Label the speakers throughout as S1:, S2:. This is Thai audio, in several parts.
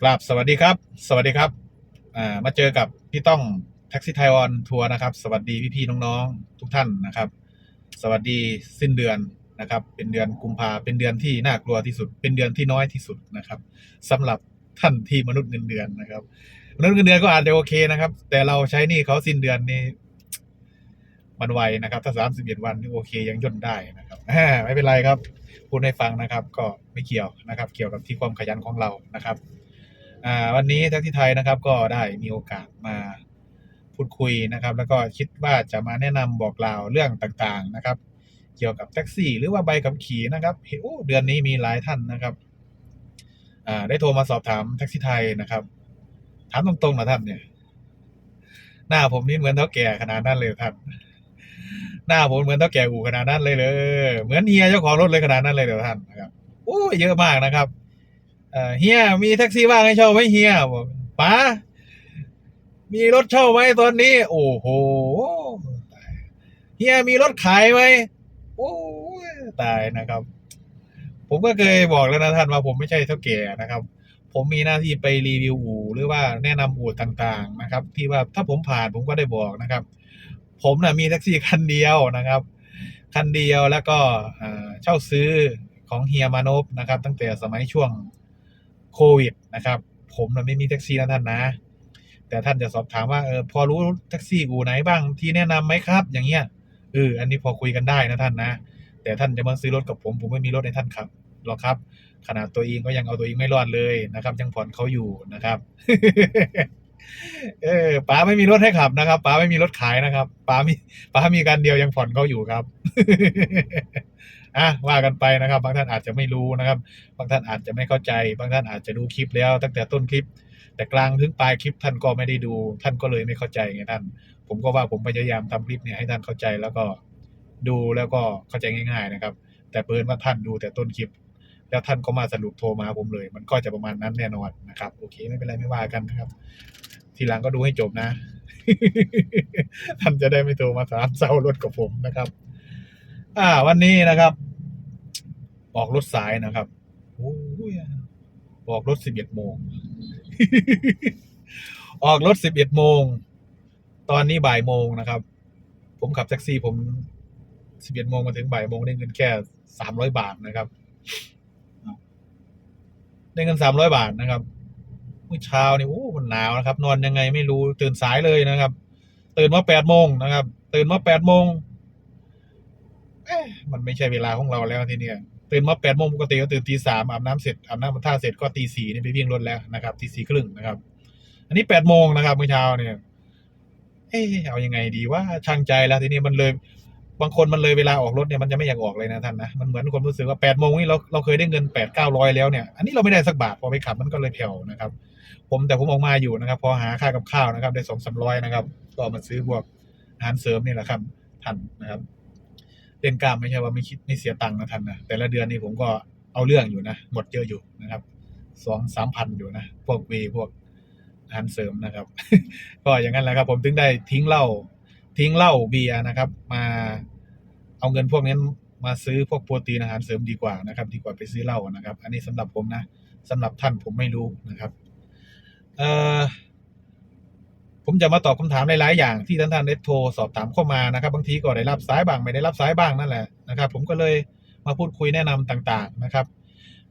S1: กราบสวัสดีครับ สวัสดีครับอ่ามาเจอกับพี่ต้องแท็กซี่ไทยออนทัวร์นะครับ สวัสดีพี่ๆน้องๆทุกท่านนะครับ สวัสดีสิ้นเดือนนะครับ เป็นเดือนกุมภาเป็นเดือนที่น่ากลัวที่สุด เป็นเดือนที่น้อยที่สุดนะครับสำหรับท่านที่มนุษย์เงินเดือนนะครับมนุษย์เงินเดือนก็อาจจะโอเคนะครับ แต่เราใช้นี่เขาสิ้นเดือนนี่มันไวนะครับ ถ้าสามสิบเอ็ดวันนี่โอเคยังย่นได้นะครับไม่เป็นไรครับพูดให้ฟังนะครับ ก็ไม่เกี่ยวนะครับ เกี่ยวกับที่ความขยันของเรานะครับ อ่าวันนี้แท็กซี่ไทยนะครับก็ได้มีโอกาสมาพูดคุยนะครับ แล้วก็คิดว่าจะมาแนะนำบอกกล่าวเรื่องต่างๆนะครับ เกี่ยวกับแท็กซี่ หรือว่าใบขับขี่นะครับเโอ้เดือนนี้มีหลายท่านนะครับอ่าได้โทรมาสอบถามแท็กซี่ไทยนะครับ ถามตรงๆนะท่านเนี่ย หน้าผมนี่เหมือนเท่าแก่ขนาดนั้นเลยท่านหน้าผมเหมือนเท่าแก่อู่ขนาดนั้นเลยเลยเหมือนเฮียเจ้าของรถเลยขนาดนั้นเลยเดี๋ยวท่านนะครับโอ้เยอะมากนะครับ เออเฮียมีแท็กซี่ว่างให้เช่าไหมเฮียบอกป๋ามีรถเช่าไหมตอนนี้ โอ้โหเฮียมีรถขายไหมโอ้ตายนะครับ ผมก็เคยบอกแล้วนะท่านว่าผมไม่ใช่เท่าแก่นะครับ ผมมีหน้าที่ไปรีวิวอู่หรือว่าแนะนำอู่ต่างๆนะครับ ที่ว่าถ้าผมผ่านผมก็ได้บอกนะครับ ผมนะมีแท็กซี่คันเดียวนะครับ คันเดียวแล้วก็เช่าซื้อของเฮียมานพนะครับ ตั้งแต่สมัยช่วง โควิดนะครับ ผมน่ะไม่มีแท็กซี่นะท่านนะ แต่ท่านจะสอบถามว่าเออพอรู้แท็กซี่อู่ไหนบ้างที่แนะนำไหมครับ อย่างเงี้ยเอออันนี้พอคุยกันได้นะท่านนะ แต่ท่านจะมาซื้อรถกับผม ผมไม่มีรถให้ท่านขับหรอกครับขนาดตัวเองก็ยังเอาตัวเองไม่รอดเลยนะครับ ยังผ่อนเขาอยู่นะครับ เออป๋าไม่มีรถให้ขับนะครับป๋าไม่มีรถขายนะครับป๋ามีป๋ามีการเดียวยังผ่อนเขาอยู่ครับ อะว่ากันไปนะครับ บางท่านอาจจะไม่รู้นะครับ บางท่านอาจจะไม่เข้าใจ บางท่านอาจจะดูคลิปแล้ว ตั้งแต่ต้นคลิป แต่กลางถึงปลายคลิปท่านก็ไม่ได้ดู ท่านก็เลยไม่เข้าใจไงท่าน ผมก็ว่าผมพยายามทำคลิปเนี่ยให้ท่านเข้าใจแล้วก็ดูแล้วก็เข้าใจง่าย ๆนะครับ แต่เปิดว่าท่านดูแต่ต้นคลิป แล้วท่านก็มาสรุปโทรมาหาผมเลย มันก็จะประมาณนั้นแน่นอนนะครับ โอเคไม่เป็นไรไม่ว่ากันนะครับ ทีหลังก็ดูให้จบนะ ท่านจะได้ไม่โทรมาถามเซารถกับผมนะครับ อ่า วันนี้นะครับ ออกรถสายนะครับโอ้ยออกรถสิบเอ็ดโมง ออกรถสิบเอ็ดโมง ตอนนี้บ่ายโมงนะครับ ผมขับแท็กซี่ผมสิบเอ็ดโมงมาถึงบ่ายโมงได้เงินแค่สามร้อยบาทนะครับ ได้เงินสามร้อยบาทนะครับเมื่อเช้านี่โอ้มันหนาวนะครับ นอนยังไงไม่รู้ตื่นสายเลยนะครับ ตื่นมาแปดโมงนะครับ ตื่นมาแปดโมงเอ๊ะมันไม่ใช่เวลาของเราแล้วทีเนี้ย ตื่นมาแปดโมงปกติก็ตื่นตีสามอาบน้ำเสร็จอาบน้ำมาท่าเสร็จก็ตีสี่นี่ไปวิ่งรถแล้วนะครับตีสี่ครึ่งนะครับ อันนี้แปดโมงนะครับเมื่อเช้าเนี่ยเอ๊เอายังไงดีว่าช่างใจแล้วทีนี้มันเลยบางคนมันเลยเวลาออกรถเนี่ยมันจะไม่อยากออกเลยนะท่านนะมันเหมือนคนรู้สึกว่าแปดโมงนี่เราเราเคยได้เงินแปดเก้าร้อยแล้วเนี่ยอันนี้เราไม่ได้สักบาทพอไปขับมันก็เลยแผ่วนะครับ ผมแต่ผมออกมาอยู่นะครับ พอหาค่ากับข้าวนะครับ ได้สองสามร้อยนะครับ ก็มาซื้อพวกอาหารเสริมนี่แหละครับท่านนะครับ เล่นกล้ามไม่ใช่ว่าไม่คิดไม่เสียตังค์นะท่านนะแต่ละเดือนนี่ผมก็เอาเรื่องอยู่นะหมดเยอะอยู่นะครับสองสามพันอยู่นะ พวกเวย์พวกอาหารเสริมนะครับ ก็อย่างนั้นแหละครับ ผมถึงได้ทิ้งเหล้าทิ้งเหล้าเบียร์นะครับ มาเอาเงินพวกนี้มาซื้อพวกโปรตีนอาหารเสริมดีกว่านะครับ ดีกว่าไปซื้อเหล้านะครับ อันนี้สำหรับผมนะสำหรับท่านผมไม่รู้นะครับ เอ่อ ผมจะมาตอบคำถามหลาย ๆ อย่างที่ท่านท่านได้โทรสอบถามเข้ามานะครับ บางทีก็ได้รับสายบ้างไม่ได้รับสายบ้างนั่นแหละนะครับ ผมก็เลยมาพูดคุยแนะนำต่างๆนะครับ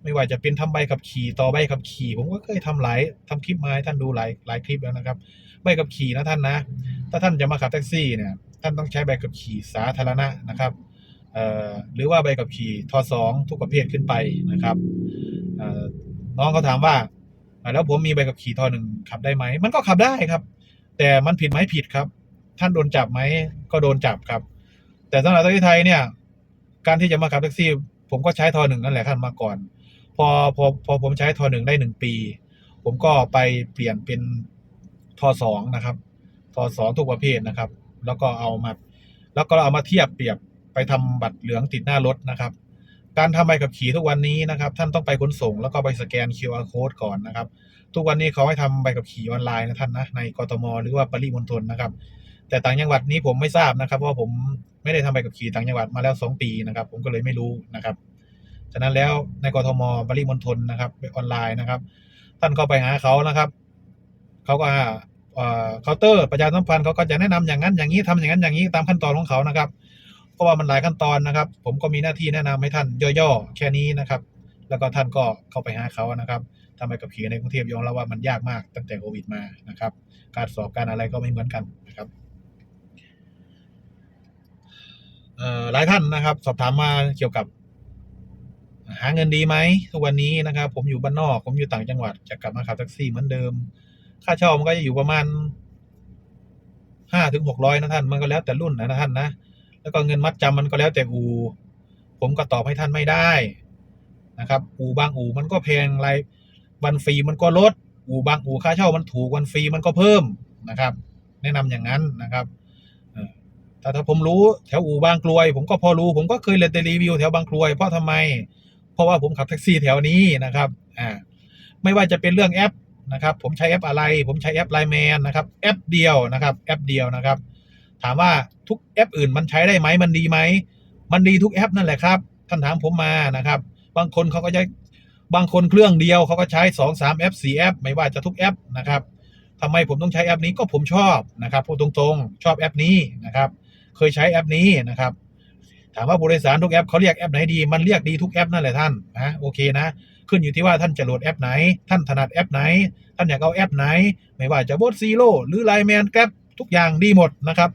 S1: ไม่ว่าจะเป็นทำใบขับขี่ต่อใบขับขี่ ผมก็เคยทำหลายทำคลิปมาให้ท่านดูหลายหลายคลิปแล้วนะครับ ใบขับขี่นะท่านนะ ถ้าท่านจะมาขับแท็กซี่เนี่ยท่านต้องใช้ใบขับขี่สาธารณะนะครับหรือว่าใบขับขี่ทสองทุกประเภทขึ้นไปนะครับน้องเขาถามว่าอ่าแล้วผมมีใบขับขี่ทหนึ่งขับได้ไหม มันก็ขับได้ครับ แต่มันผิดไหมผิดครับ ท่านโดนจับไหมก็โดนจับครับ แต่สำหรับแท็กซี่ไทยเนี่ย การที่จะมาขับแท็กซี่ ผมก็ใช้ทอหนึ่งนั่นแหละท่านมาก่อน พอพอพอผมใช้ทอหนึ่งได้หนึ่งปี ผมก็ไปเปลี่ยนเป็นทอสองนะครับทอสองทุกประเภทนะครับ แล้วก็เอามา แล้วก็เอามาเทียบเปรียบไปทำบัตรเหลืองติดหน้ารถนะครับ การทำใบขับขี่ทุกวันนี้นะครับ ท่านต้องไปขนส่งแล้วก็ไปสแกน QR code ก่อนนะครับ ทุกวันนี้เขาให้ทำใบขับขี่ออนไลน์นะท่านนะในกทมหรือว่าปริมณฑลนะครับ แต่ต่างจังหวัดนี้ผมไม่ทราบนะครับเพราะว่าผมไม่ได้ทำใบขับขี่ต่างจังหวัดมาแล้วสองปีนะครับ ผมก็เลยไม่รู้นะครับฉะนั้นแล้วในกทมปริมณฑลนะครับออนไลน์นะครับ ท่านเข้าไปหาเขานะครับเขาก็เอ่อเคาน์เตอร์ประชาสัมพันธ์เขาก็จะแนะนำอย่างนั้นอย่างนี้ทำอย่างนั้นอย่างนี้ตามขั้นตอนของเขานะครับเพราะว่ามันหลายขั้นตอนนะครับ ผมก็มีหน้าที่แนะนำให้ท่านย่อๆแค่นี้นะครับ แล้วก็ท่านก็เข้าไปหาเขานะครับ ทำให้กับขี่ในกรุงเทพยอมรับว่ามันยากมากตั้งแต่โควิดมานะครับ การสอบการอะไรก็ไม่เหมือนกันนะครับหลายท่านนะครับ สอบถามมาเกี่ยวกับ หาเงินดีไหมทุกวันนี้นะครับ ผมอยู่บ้านนอก ผมอยู่ต่างจังหวัด จะกลับมาขับแท็กซี่เหมือนเดิม ค่าเช่ามันก็จะอยู่ประมาณห้าถึงหกร้อยนะท่านมันก็แล้วแต่รุ่นนะท่านนะแล้วก็เงินมัดจำมันก็แล้วแต่อูผมก็ตอบให้ท่านไม่ได้นะครับ อูบางอูมันก็แพงราย วันฟรีมันก็ลด อู่บางอู่ค่าเช่ามันถูกวันฟรีมันก็เพิ่มนะครับ แนะนำอย่างนั้นนะครับแต่ถ้าผมรู้แถวอู่บางกลวย ผมก็พอรู้ผมก็เคยเลยแต่รีวิวแถวบางกลวยเพราะทำไม เพราะว่าผมขับแท็กซี่แถวนี้นะครับอ่าไม่ว่าจะเป็นเรื่องแอปนะครับผมใช้แอปอะไร ผมใช้แอปไลน์แมนนะครับแอปเดียวนะครับแอปเดียวนะครับ ถามว่าทุกแอปอื่นมันใช้ได้ไหมมันดีไหมมันดีทุกแอปนั่นแหละครับท่านถามผมมานะครับ บางคนเขาก็จะ บางคนเครื่องเดียวเขาก็ใช้สองสามแอปสี่แอป ไม่ว่าจะทุกแอปนะครับทำไมผมต้องใช้แอปนี้ก็ผมชอบนะครับพูดตรงๆ ชอบแอปนี้นะครับ เคยใช้แอปนี้นะครับ ถามว่าบริษัททุกแอปเขาเรียกแอปไหนดี มันเรียกดีทุกแอปนั่นแหละท่านนะโอเคนะ ขึ้นอยู่ที่ว่าท่านจะโหลดแอปไหน ท่านถนัดแอปไหน ท่านอยากเอาแอปไหน ไม่ว่าจะบดซีโร่หรือไลแมนแกร็บทุกอย่างดีหมดนะครับ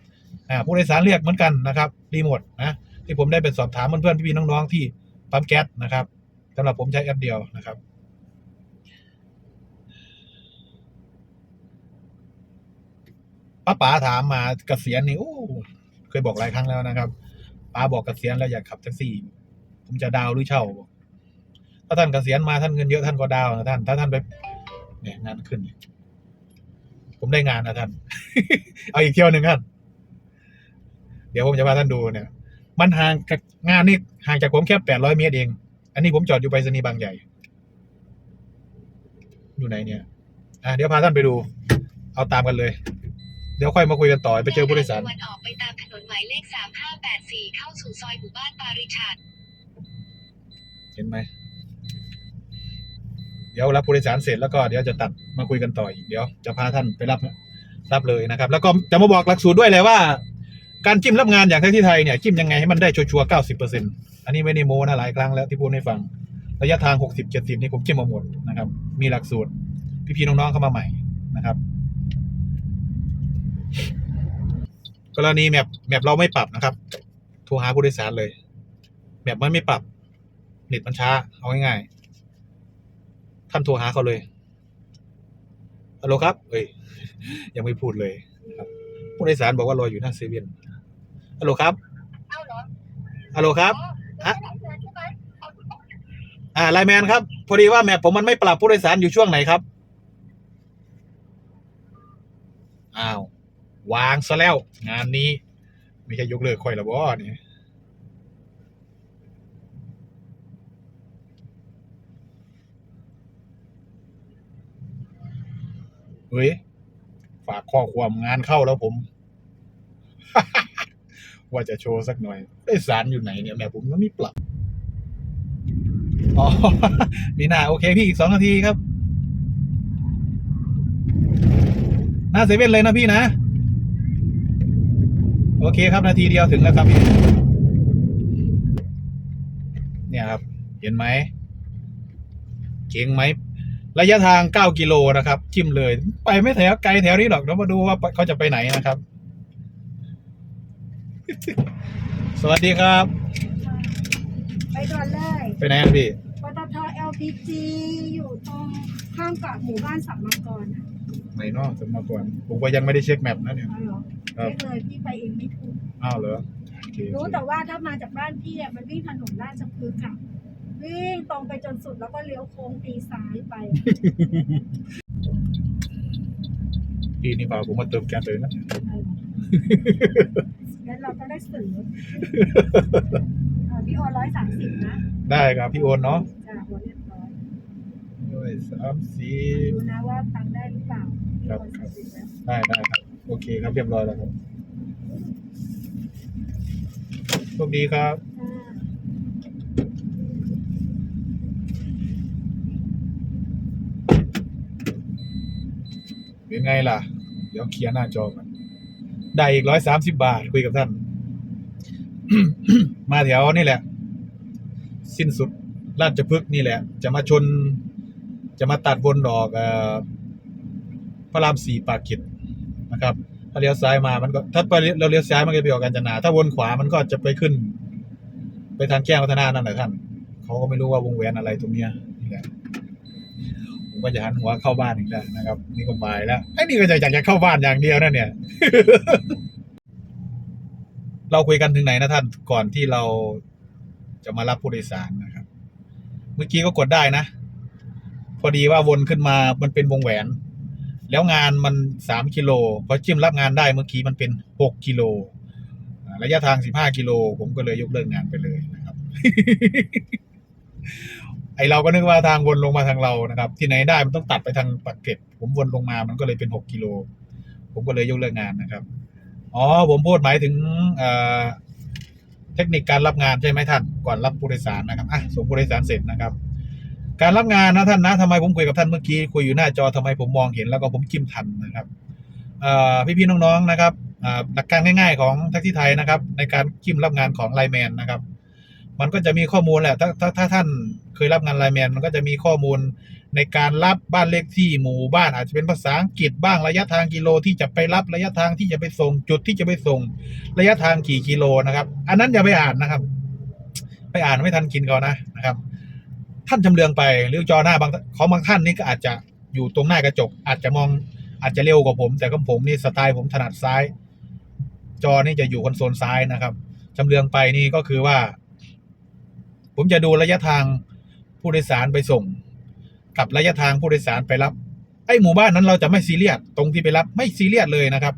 S1: ผู้โดยสารเรียกเหมือนกันนะครับดีหมดนะที่ผมได้ไปสอบถามเพื่อนๆพี่ๆน้องๆที่ปั๊มแก๊สนะครับ สำหรับผมใช้แอปเดียวนะครับป้าป๋าถามมาเกษียณนี่โอ้เคยบอกหลายครั้งแล้วนะครับป้าบอกเกษียณแล้วอยากขับแท็กซี่ ผมจะดาวหรือเช่าถ้าท่านเกษียณมาท่านเงินเยอะท่านก็ดาวนะท่าน ถ้าท่านไปเนี่ยงานขึ้น ผมได้งานนะท่าน เอาอีกเที่ยวหนึ่งท่าน เดี๋ยวผมจะพาท่านดูเนี่ย มันห่างงานนี่ห่างจากผมแค่แปดร้อยเมตรเอง อันนี้ผมจอดอยู่ไปรษณีย์บางใหญ่ อยู่ไหนเนี่ยอะเดี๋ยวพาท่านไปดู เอาตามกันเลย เดี๋ยวค่อยมาคุยกันต่อไปเจอผู้โดยสาร
S2: ตะวันออกไปตามถนนหมายเลข3584เข้าสู่ซอยหมู่บ้านปาริชัด
S1: เห็นไหมเดี๋ยวรับผู้โดยสารเสร็จแล้วก็เดี๋ยวจะตัดมาคุยกันต่ออีกเดี๋ยวจะพาท่านไปรับรับเลยนะครับ แล้วก็จะมาบอกหลักสูตรด้วยเลยว่า การจิ้มรับงานอย่างที่ไทยเนี่ยจิ้มยังไงให้มันได้ชัวร์ๆเก้าสิบเปอร์เซ็นต์ อันนี้ไม่ได้โม้นะหลายครั้งแล้วที่พูดให้ฟัง ระยะทางหกสิบเจ็ดสิบนี่ผมจิ้มมาหมดนะครับ มีหลักสูตร พี่ๆน้องๆเข้ามาใหม่นะครับ กรณีแมปแมปเราไม่ปรับนะครับโทรหาผู้โดยสารเลยแมปมันไม่ปรับเน็ตมันช้าเอาง่ายๆท่านโทรหาเขาเลยฮัลโหลครับ เอ้ย ยังไม่พูดเลยนะครับ ผู้โดยสารบอกว่ารออยู่หน้าเซเว่นฮัลโหลครับ
S2: เอาเหรอ
S1: ฮัลโหลครับ
S2: อ๋อ
S1: ฮะ
S2: ไม่ได้เจอใช่ไหมเอาถูกต้อง
S1: อ่าไลแมนครับ พอดีว่าแมปผมมันไม่ปรับผู้โดยสารอยู่ช่วงไหนครับ อ้าว วางซะแล้ว งานนี้ ไม่ใช่ยกเลิกคอยละบ่เนี่ยเฮ้ย ฝากข้อความงานเข้าแล้วผม ว่าจะโชว์สักหน่อยไอ้สารอยู่ไหนเนี่ยแม่ผมมันไม่ปรับอ๋อมีหน้าโอเคพี่อีกสองนาทีครับ หน้าเซเว่นเลยนะพี่นะ โอเคครับนาทีเดียวถึงแล้วครับพี่ เนี่ยครับ เห็นไหมเก่งไหมระยะทาง 9 กิโลนะครับ จิ้มเลย ไปไม่แถวไกลแถวนี้หรอกเดี๋ยวมาดูว่าเขาจะไปไหนนะครับ สวัสดีครับ
S3: ไปก่อนเลย
S1: ไปไหนครับพี่
S3: ปตท LPG อยู่ตรงข้างกับหมู่บ้านสัมมากรอะ
S1: ไหนเนอกสมมาก่อน ผมก็ยังไม่ได้เช็คแมปนะเนี่ย
S3: อ๋อเหรอ
S1: ครับ
S3: ไม่เลยพี่ไปเองไม่ถูก
S1: อ้าวเหรอโอเค
S3: รู้แต่ว่าถ้ามาจากบ้านพี่อะมันวิ่งถนนราชพฤกษ์อะวิ่งตรงไปจนสุดแล้วก็เลี้ยวโค้งตีซ้ายไป
S1: พี่นี่เปล่าผมมาเติมแก๊สเลยนะ
S3: งั้นเราก็ได้สื่ออ่าพี่โอร้อยสามสิบนะ
S1: ได้ครับพี่โอนเนาะ
S3: จ้าโอนเรียบร้อย
S1: ด้วยสามสี่
S3: ดูนะว่าตังค์ได้หรือเปล่าพี่
S1: ครับ
S3: โอนสามสิบแล้ว
S1: ได้ได้ครับ โอเคครับเรียบร้อยแล้วครับโชคดีครับ
S3: อ่า
S1: เป็นไงล่ะ เดี๋ยวเคลียร์หน้าจอกัน ได้อีกร้อยสามสิบบาทคุยกับท่าน มาแถวนี่แหละ สิ้นสุดราชพฤกษ์นี่แหละ จะมาชน จะมาตัดวนดอกอพระรามสี่ปากเกร็ดนะครับ ถ้าเลี้ยวซ้ายมามันก็ถ้าไปเราเลี้ยวซ้ายมันก็ไปออกกาญจนา ถ้าวนขวามันก็จะไปขึ้น ไปทางแก้งวัฒนานั่นแหละท่านเขาก็ไม่รู้ว่าวงแหวนอะไรตรงเนี้ย ผมก็จะหันหัวเข้าบ้านอีกแล้วนะครับ นี่ก็บ่ายแล้วไอ้นี่ก็จะอยากจะเข้าบ้านอย่างเดียวนั่นเนี่ย เราคุยกันถึงไหนนะท่านก่อนที่เราจะมารับผู้โดยสารนะครับ เมื่อกี้ก็กดได้นะ พอดีว่าวนขึ้นมามันเป็นวงแหวน แล้วงานมันสามกิโลพอจิ้มรับงานได้เมื่อกี้มันเป็นหกกิโลระยะทางสิบห้ากิโลผมก็เลยยกเลิกงานไปเลยนะครับ ไอเราก็นึกว่าทางวนลงมาทางเรานะครับ ที่ไหนได้มันต้องตัดไปทางปากเกร็ดผมวนลงมามันก็เลยเป็นหกกิโล ผมก็เลยยกเลิกงานนะครับ อ๋อ ผมพูดหมายถึงเทคนิคการรับงานใช่ไหมท่าน ก่อนรับผู้โดยสารนะครับอะส่งผู้โดยสารเสร็จนะครับ การรับงานนะท่านนะทำไมผมคุยกับท่านเมื่อกี้คุยอยู่หน้าจอทำไมผมมองเห็นแล้วก็ผมจิ้มทันนะครับเอ่พี่ๆน้องๆนะครับหลักการง่าย ๆ ของแท็กซี่ไทยนะครับ ในการจิ้มรับงานของไลแมนนะครับ มันก็จะมีข้อมูลแหละ ถ้าถ้าถ้าท่านเคยรับงานไลแมน มันก็จะมีข้อมูลในการรับบ้านเลขที่หมู่บ้านอาจจะเป็นภาษาอังกฤษบ้างระยะทางกิโลที่จะไปรับระยะทางที่จะไปส่งจุดที่จะไปส่ง ระยะทางกี่กิโลนะครับ อันนั้นอย่าไปอ่านนะครับ ไปอ่านไม่ทันกินเขานะนะครับ ท่านจำเรืองไปหรือจอหน้าบางของบางท่านนี่ก็อาจจะอยู่ตรงหน้ากระจก อาจจะมองอาจจะเร็วกว่าผม แต่ของผมนี่สไตล์ผมถนัดซ้าย จอนี่จะอยู่คอนโซลซ้ายนะครับจำเรืองไปนี่ก็คือว่า ผมจะดูระยะทางผู้โดยสารไปส่ง กับระยะทางผู้โดยสารไปรับ ไอ้หมู่บ้านนั้นเราจะไม่ซีเรียสตรงที่ไปรับไม่ซีเรียสเลยนะครับ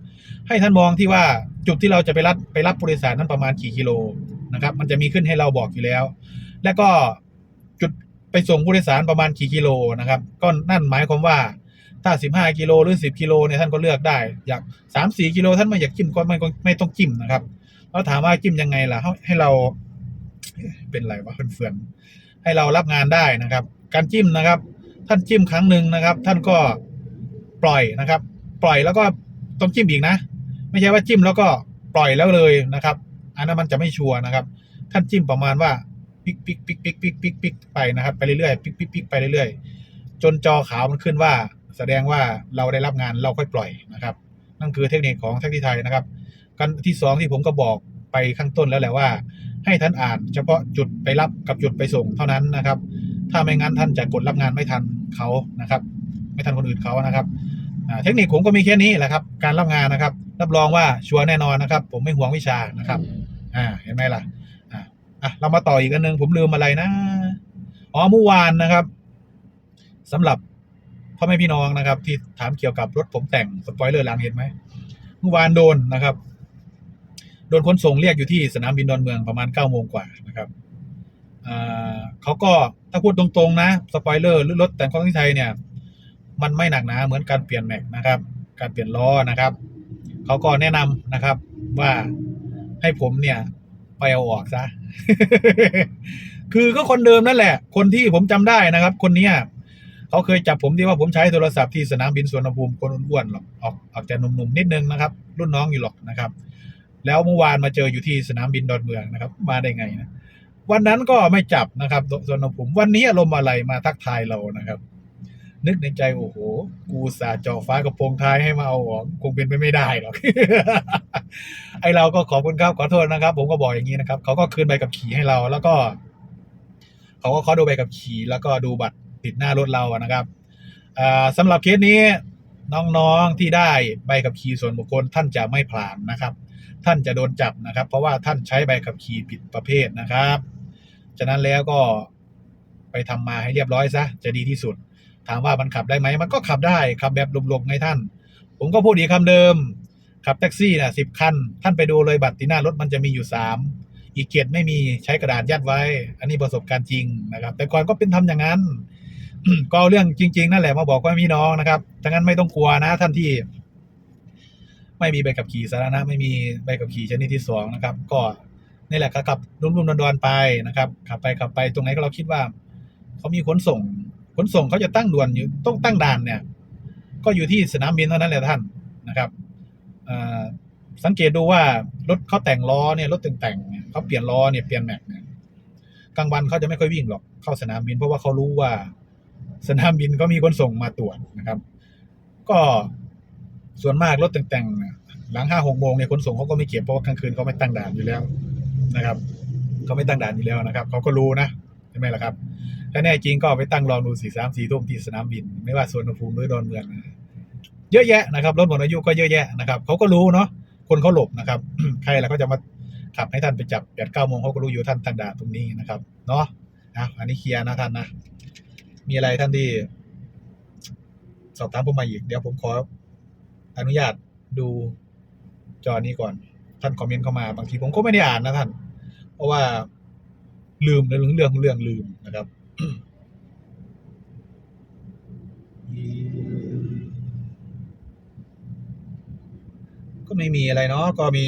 S1: ให้ท่านมองที่ว่าจุดที่เราจะไปรับไปรับผู้โดยสารนั้นประมาณกี่กิโลนะครับ มันจะมีขึ้นให้เราบอกอยู่แล้ว แล้วก็จุดไปส่งผู้โดยสารประมาณกี่กิโลนะครับ ก็นั่นหมายความว่าถ้า 15 กิโลหรือ 10 กิโลเนี่ยท่านก็เลือกได้ อยาก 3 4 กิโลท่านไม่อยากจิ้มก็ไม่ไม่ต้องจิ้มนะครับ แล้วถามว่าจิ้มยังไงล่ะให้เรา เป็นไรวะเฟื่อนๆให้เรารับงานได้นะครับ การจิ้มนะครับ ท่านจิ้มครั้งหนึ่งนะครับ ท่านก็ปล่อยนะครับ ปล่อยแล้วก็ต้องจิ้มอีกนะ ไม่ใช่ว่าจิ้มแล้วก็ปล่อยแล้วเลยนะครับ อันนั้นมันจะไม่ชัวร์นะครับ ท่านจิ้มประมาณว่าปิกปิกปิกปิกปิกปิกปิกไปนะครับ ไปเรื่อยๆปิกปิกปิกไปเรื่อยๆ จนจอขาวมันขึ้นว่า แสดงว่าเราได้รับงานเราค่อยปล่อยนะครับ นั่นคือเทคนิคของแท็กซี่ไทยนะครับ กันที่สองที่ผมก็บอกไปข้างต้นแล้วแหละว่า ให้ท่านอ่าน เฉพาะจุดไปรับกับจุดไปส่งเท่านั้นนะครับ ถ้าไม่งั้นท่านจะกดรับงานไม่ทันเขานะครับ ไม่ทันคนอื่นเขานะครับอ่าเทคนิคผมก็มีแค่นี้แหละครับ การรับงานนะครับ รับรองว่าชัวร์แน่นอนนะครับ ผมไม่ห่วงวิชานะครับอ่าเห็นไหมล่ะอ่าอะเรามาต่ออีกอันหนึ่งผมลืมอะไรนะอ๋อเมื่อวานนะครับสำหรับพ่อแม่พี่น้องนะครับ ที่ถามเกี่ยวกับรถผมแต่งสปอยเลอร์หลังเห็นไหมเมื่อวานโดนนะครับ โดนขนส่งเรียกอยู่ที่สนามบินดอนเมืองประมาณเก้าโมงกว่านะครับเขาก็ถ้าพูดตรงๆนะสปอยเลอร์หรือรถแต่งของที่ไทยเนี่ย มันไม่หนักหนาเหมือนการเปลี่ยนแม็กนะครับ การเปลี่ยนล้อนะครับเขาก็แนะนำนะครับว่าให้ผมเนี่ย ไปเอาออกซะคือก็คนเดิมนั่นแหละ คนที่ผมจำได้นะครับ คนเนี้ยเขาเคยจับผมที่ว่าผมใช้โทรศัพท์ที่สนามบินสุวรรณภูมิคนอ้วนๆหรอกออกออกแต่หนุ่มๆนิดนึงนะครับ รุ่นน้องอยู่หรอกนะครับ แล้วเมื่อวานมาเจออยู่ที่สนามบินดอนเมืองนะครับ มาได้ไงนะวันนั้นก็ไม่จับนะครับสุวรรณภูมิวันนี้อารมณ์อะไรมาทักทายเรานะครับ นึกในใจโอ้โห กูสาจาะฟ้ากระโปรงท้ายให้มาเอาออกคงเป็นไปไม่ได้หรอกไอเราก็ขอบคุณครับขอโทษนะครับ ผมก็บอกอย่างนี้นะครับเขาก็คืนใบกับขี่ให้เรา แล้วก็เขาก็ขอดูใบกับขี่แล้วก็ดูบัตรติดหน้ารถเราอะนะครับอ่าสำหรับเคสนี้น้องๆที่ได้ใบกับขี่ส่วนบุคคลท่านจะไม่ผ่านนะครับ ท่านจะโดนจับนะครับ เพราะว่าท่านใช้ใบขับขี่ผิดประเภทนะครับ ฉะนั้นแล้วก็ไปทำมาให้เรียบร้อยซะจะดีที่สุด ถามว่ามันขับได้ไหมมันก็ขับได้ขับแบบหลบๆไงท่าน ผมก็พูดอีกคำเดิมขับแท็กซี่นะสิบคัน ท่านไปดูเลยบัตรที่หน้ารถมันจะมีอยู่สามอีกเกียรไม่มีใช้กระดาษยัดไว้ อันนี้ประสบการณ์จริงนะครับ แต่ก่อนก็เป็นทำอย่างนั้นก็เอาเรื่องจริง ๆ นั่นแหละมาบอกว่าพี่น้องนะครับดังนั้นไม่ต้องกลัวนะท่านที่ ไม่มีใบขับขี่สาธารณะไม่มีใบขับขี่ชนิดที่สองนะครับ ก็นี่แหละก็ขับรุ่มๆดอนๆไปนะครับขับไปขับไปตรงไหนก็เราคิดว่าเขามีขนส่งขนส่งเขาจะตั้งด่วนอยู่ต้องตั้งด่านเนี่ย ก็อยู่ที่สนามบินเท่านั้นแหละท่านนะครับสังเกตดูว่ารถเขาแต่งล้อเนี่ยรถแต่งๆเนี่ยเขาเปลี่ยนล้อเนี่ยเปลี่ยนแม็กเนี่ยกลางวันเขาจะไม่ค่อยวิ่งหรอกเข้าสนามบิน เพราะว่าเขารู้ว่า สนามบินก็มีคนส่งมาตรวจนะครับ ก็ ส่วนมากรถแต่งๆหลังห้าหกโมงเนี่ยคนส่งเขาก็ไม่เก็บเพราะว่ากลางคืนเขาไม่ตั้งด่านอยู่แล้วนะครับเขาไม่ตั้งด่านอยู่แล้วนะครับเขาก็รู้นะใช่ไหมล่ะครับ ถ้าแน่จริงก็ไปตั้งรองดูสี่สามสี่ทุ่มที่สนามบิน ไม่ว่าสวนภูมิหรือดอนเมืองเยอะแยะนะครับรถหมดอายุก็เยอะแยะนะครับเขาก็รู้เนาะคนเขาหลบนะครับใครล่ะเขาจะมาขับให้ท่านไปจับแปดเก้าโมงเขาก็รู้อยู่ท่านตั้งด่านตรงนี้นะครับเนาะอะอันนี้เคลียร์นะท่านนะมีอะไรท่านที่ สอบถามผมมาอีกเดี๋ยวผมขอ อนุญาตดูจอนี้ก่อน ท่านคอมเมนต์เข้ามาบางทีผมก็ไม่ได้อ่านนะท่าน เพราะว่าลืมในเรื่องเรื่องเรื่องลืมนะครับก็ไม่มีอะไรเนาะก็มี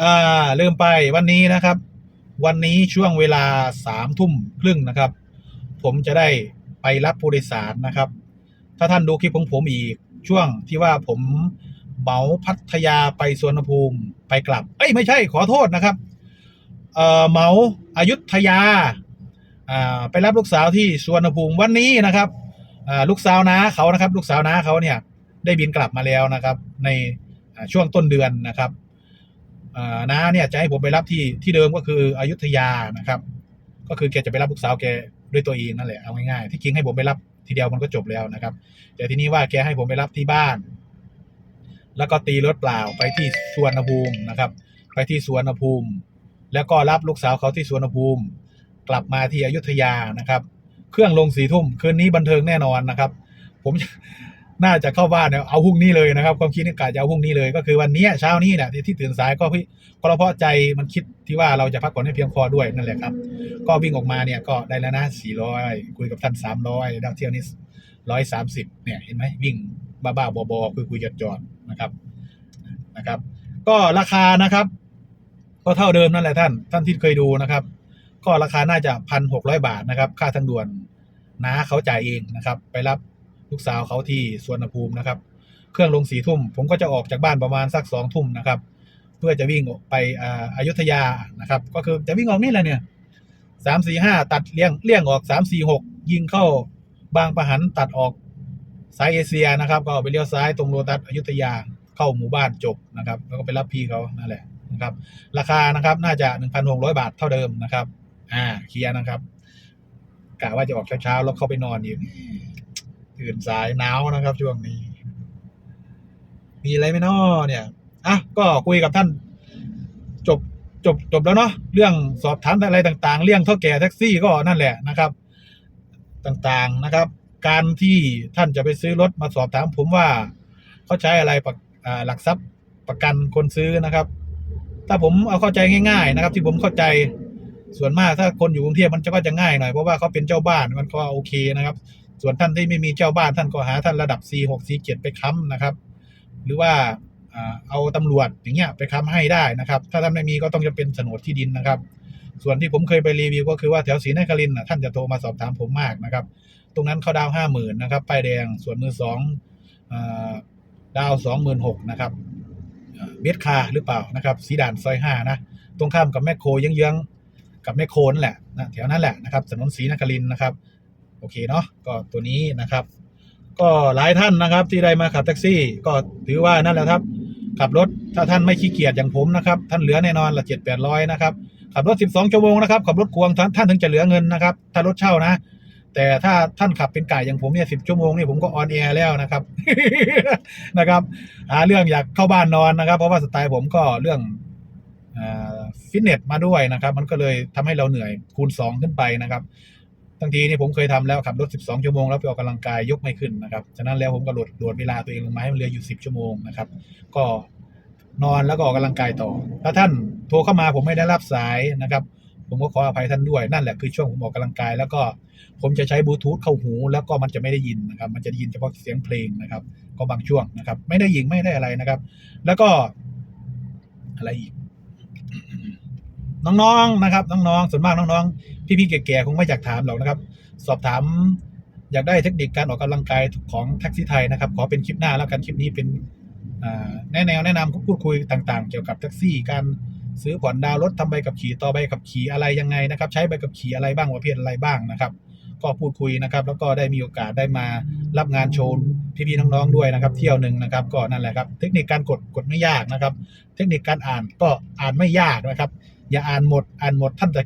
S1: อ่าลืมไปวันนี้นะครับ วันนี้ช่วงเวลาสามทุ่มครึ่งนะครับ ผมจะได้ไปรับผู้โดยสารนะครับ ถ้าท่านดูคลิปของผมอีก ช่วงที่ว่าผมเหมาพัทยาไปสวนภูมิไปกลับ เอ้ยไม่ใช่ขอโทษนะครับ เอ่อเหมาอายุทยา อ่าไปรับลูกสาวที่สวนภูมิวันนี้นะครับอ่าลูกสาวน้าเขานะครับ ลูกสาวน้าเขาเนี่ย ได้บินกลับมาแล้วนะครับ ในช่วงต้นเดือนนะครับอ่าน้าเนี่ยจะให้ผมไปรับที่ที่เดิมก็คืออยุธยานะครับ ก็คือแกจะไปรับลูกสาวแกด้วยตัวเองนั่นแหละเอาง่ายๆที่จริงให้ผมไปรับ ทีเดียวมันก็จบแล้วนะครับ แต่ทีนี้ว่าแกให้ผมไปรับที่บ้าน แล้วก็ตีรถเปล่าไปที่สวนภูมินะครับ ไปที่สวนภูมิ แล้วก็รับลูกสาวเขาที่สวนภูมิ กลับมาที่อยุธยานะครับ เครื่องลงสี่ทุ่มคืนนี้บันเทิงแน่นอนนะครับ ผม น่าจะเข้าบ้านเนี่ยเอาพรุ่งนี้เลยนะครับ ความคิดนี่กะจะเอาพรุ่งนี้เลย ก็คือวันนี้เช้านี้เนี่ยที่ตื่นสายก็พี่ก็เพราะใจมันคิดที่ว่าเราจะพักผ่อนให้เพียงพอด้วยนั่นแหละครับ ก็วิ่งออกมาเนี่ยก็ได้แล้วนะสี่ร้อยคุยกับท่านสามร้อยดาวเที่ยวนี้ร้อยสามสิบเนี่ยเห็นไหมวิ่งบ้าๆบอๆคุยคุยจอดๆนะครับนะครับ ก็ราคานะครับ ก็เท่าเดิมนั่นแหละท่าน ท่านที่เคยดูนะครับ ก็ราคาน่าจะพันหกร้อยบาทนะครับ ค่าทางด่วนน้าเขาจ่ายเองนะครับ ไปรับ ลูกสาวเขาที่สวนภูมินะครับ เครื่องลงสี่ทุ่ม ผมก็จะออกจากบ้านประมาณสักสองทุ่มนะครับ เพื่อจะวิ่งไปอ่าอายุทยานะครับ ก็คือจะวิ่งออกนี่แหละเนี่ยสามสี่ห้าตัดเลี่ยงเลี่ยงออกสามสี่หกยิงเข้าบางประหันตัดออกสายเอเชียนะครับ ก็ไปเลี้ยวซ้ายตรงโรตัสอยุธยาเข้าหมู่บ้านจบนะครับ แล้วก็ไปรับพี่เขานั่นแหละนะครับ ราคานะครับน่าจะหนึ่งพันหกร้อยบาทเท่าเดิมนะครับ อ่าเคลียร์นะครับกะว่าจะออกเช้าๆแล้วเข้าไปนอนอีก ตื่นสายหนาวนะครับ ช่วงนี้ มีอะไรไหมน้อเนี่ยอะก็คุยกับท่าน จบจบจบแล้วเนาะเรื่องสอบถามอะไรต่าง ๆ เรื่องเท่าแก่แท็กซี่ก็นั่นแหละนะครับ ต่างๆนะครับ การที่ท่านจะไปซื้อรถมาสอบถามผมว่าเขาใช้อะไรประหลักทรัพย์ประกันคนซื้อนะครับ ถ้าผมเอาเข้าใจง่าย ๆ นะครับ ที่ผมเข้าใจส่วนมากถ้าคนอยู่กรุงเทพมันจะก็จะง่ายหน่อยเพราะว่าเขาเป็นเจ้าบ้านมันก็โอเคนะครับ ส่วนท่านที่ไม่มีเจ้าบ้านท่านก็หาท่านระดับ C6 C7 ไปค้ำนะครับ หรือว่าเอาตำรวจอย่างเงี้ยไปค้ำให้ได้นะครับ ถ้าท่านไม่มีก็ต้องจะเป็นโฉนดที่ดินนะครับ ส่วนที่ผมเคยไปรีวิวก็คือว่าแถวศรีนครินทร์น่ะท่านจะโทรมาสอบถามผมมากนะครับ ตรงนั้นเขาดาวห้าหมื่นนะครับป้ายแดงส่วนมือสองดาวสองหมื่นหกนะครับเบสคาหรือเปล่านะครับ สีด่านซอยห้านะตรงข้ามกับแมคโครเยื้องๆกับแมคโครนั่นแหละนะแถวนั้นแหละนะครับถนนศรีนครินทร์นะครับ โอเคเนาะก็ตัวนี้นะครับ ก็หลายท่านนะครับที่ได้มาขับแท็กซี่ ก็ถือว่านั่นแหละครับ ขับรถถ้าท่านไม่ขี้เกียจอย่างผมนะครับ ท่านเหลือแน่นอนละเจ็ดแปดร้อยนะครับขับรถสิบสองชั่วโมงนะครับขับรถควงท่านท่านถึงจะเหลือเงินนะครับ ถ้ารถเช่านะ แต่ถ้าท่านขับเป็นไก่อย่างผมเนี่ยสิบชั่วโมงนี่ผมก็ออนแอร์แล้วนะครับนะครับหาเรื่องอยากเข้าบ้านนอนนะครับ เพราะว่าสไตล์ผมก็เรื่องฟิตเนสมาด้วยนะครับ มันก็เลยทำให้เราเหนื่อยคูณสองขึ้นไปนะครับ บางทีนี่ผมเคยทำแล้วขับรถ 12 ชั่วโมงแล้วไปออกกำลังกายยกไม่ขึ้นนะครับ ฉะนั้นแล้วผมก็ลดลดเวลาตัวเองลงมาให้มันเหลืออยู่ 10 ชั่วโมงนะครับ ก็นอนแล้วก็ออกกำลังกายต่อ ถ้าท่านโทรเข้ามาผมไม่ได้รับสายนะครับ ผมก็ขออภัยท่านด้วยนั่นแหละคือช่วงผมออกกำลังกาย แล้วก็ผมจะใช้บลูทูธเข้าหู แล้วก็มันจะไม่ได้ยินนะครับ มันจะได้ยินเฉพาะเสียงเพลงนะครับ ก็บางช่วงนะครับ ไม่ได้ยิงไม่ได้อะไรนะครับ แล้วก็อะไรอีก น้องๆนะครับ น้องๆส่วนมากน้องๆ พี่ๆแก่ๆคงไม่อยากถามหรอกนะครับ สอบถามอยากได้เทคนิคการออกกำลังกายของแท็กซี่ไทยนะครับ ขอเป็นคลิปหน้าแล้วกันคลิปนี้เป็นแนะแนวแนะนำพูดคุยต่างๆ เกี่ยวกับแท็กซี่ การซื้อผ่อนดาวรถทำใบขับขี่ต่อใบขับขี่อะไรยังไงนะครับ ใช้ใบขับขี่อะไรบ้างประเภทอะไรบ้างนะครับ ก็พูดคุยนะครับ แล้วก็ได้มีโอกาสได้มารับงานโชว์พี่ๆน้องๆด้วยนะครับ เที่ยวหนึ่งนะครับก็นั่นแหละครับ เทคนิคการกดกดไม่ยากนะครับ เทคนิคการอ่านก็อ่านไม่ยากนะครับ อย่าอ่านหมด อ่านหมดท่านจะ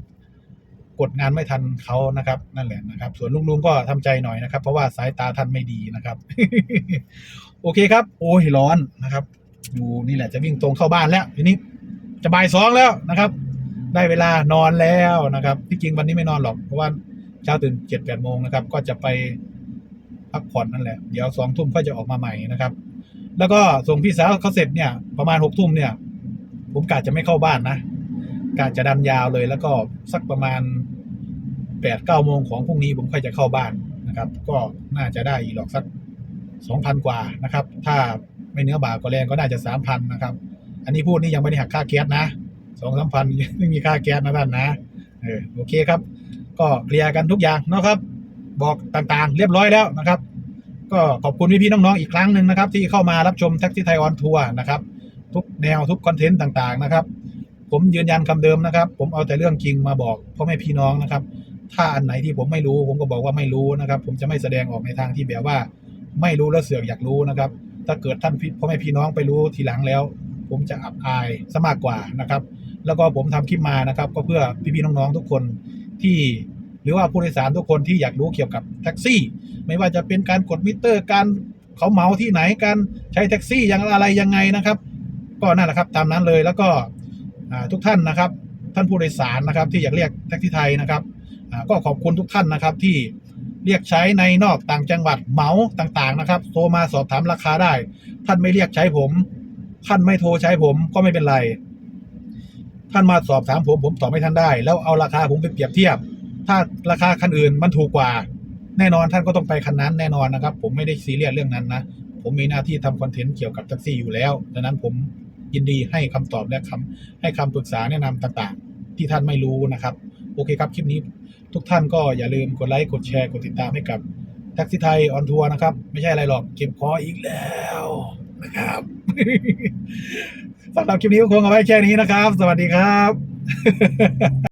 S1: กดงานไม่ทันเขานะครับ นั่นแหละนะครับ ส่วนลุงๆก็ทำใจหน่อยนะครับ เพราะว่าสายตาท่านไม่ดีนะครับ โอเคครับ โอ้ยร้อนนะครับ อยู่นี่แหละจะวิ่งตรงเข้าบ้านแล้วทีนี้จะบ่ายสองแล้วนะครับ ได้เวลานอนแล้วนะครับที่จริงวันนี้ไม่นอนหรอกเพราะว่าเช้าตื่นเจ็ดแปดโมงนะครับ ก็จะไปพักผ่อนนั่นแหละ เดี๋ยวสองทุ่มก็จะออกมาใหม่นะครับ แล้วก็ส่งพี่สาวเขาเสร็จเนี่ย ประมาณหกทุ่มเนี่ย ผมกะจะไม่เข้าบ้านนะ กะจะดันยาวเลย แล้วก็สักประมาณแปดเก้าโมงของพรุ่งนี้ผมค่อยจะเข้าบ้านนะครับ ก็น่าจะได้อีกหรอกสักสองพันกว่านะครับ ถ้าไม่เนื้อบากก็แรงก็น่าจะสามพันนะครับ อันนี้พูดนี่ยังไม่ได้หักค่าแก๊สนะสองสามพันไม่มีค่าแก๊สนะท่านนะเออโอเคครับ ก็เคลียร์กันทุกอย่างนะครับ บอกต่างๆ เรียบร้อยแล้วนะครับ ก็ขอบคุณพี่ๆน้องๆอีกครั้งหนึ่งนะครับ ที่เข้ามารับชมแท็กซี่ไทยออนทัวร์นะครับ ทุกแนวทุกคอนเทนต์ต่างๆนะครับ ผมยืนยันคำเดิมนะครับ ผมเอาแต่เรื่องจริงมาบอกพ่อแม่พี่น้องนะครับ ถ้าอันไหนที่ผมไม่รู้ ผมก็บอกว่าไม่รู้นะครับ ผมจะไม่แสดงออกในทางที่แบบว่า ไม่รู้แล้วเสือกอยากรู้นะครับ ถ้าเกิดท่านพ่อแม่พี่น้องไปรู้ทีหลังแล้ว ผมจะอับอายซะมากกว่านะครับ แล้วก็ผมทำคลิปมานะครับ ก็เพื่อพี่ๆน้องๆทุกคนที่หรือว่าผู้โดยสารทุกคนที่อยากรู้เกี่ยวกับแท็กซี่ ไม่ว่าจะเป็นการกดมิเตอร์การเขาเหมาที่ไหนการใช้แท็กซี่อย่างอะไรยังไงนะครับ ก็นั่นแหละครับ ตามนั้นเลยแล้วก็ ทุกท่านนะครับ ท่านผู้โดยสารนะครับที่อยากเรียกแท็กซี่ไทยนะครับอ่าก็ขอบคุณทุกท่านนะครับที่เรียกใช้ในนอกต่างจังหวัดเหมาต่างๆนะครับโทรมาสอบถามราคาได้ ท่านไม่เรียกใช้ผม ท่านไม่โทรใช้ผมก็ไม่เป็นไร ท่านมาสอบถามผมผมตอบให้ท่านได้ แล้วเอาราคาผมไปเปรียบเทียบ ถ้าราคาคันอื่นมันถูกกว่า แน่นอนท่านก็ต้องไปคันนั้นแน่นอนนะครับ ผมไม่ได้ซีเรียสเรื่องนั้นนะผมมีหน้าที่ทำคอนเทนต์เกี่ยวกับแท็กซี่อยู่แล้วดังนั้นผม ยินดีให้คำตอบและคำให้คำปรึกษาแนะนำต่างๆ ที่ท่านไม่รู้นะครับ โอเคครับ คลิปนี้ทุกท่านก็อย่าลืมกดไลค์กดแชร์กดติดตามให้กับแท็กซี่ไทยออนทัวร์นะครับ ไม่ใช่อะไรหรอกเก็บคออีกแล้วนะครับสำหรับคลิปนี้ก็คงเอาไว้แค่นี้นะครับ สวัสดีครับ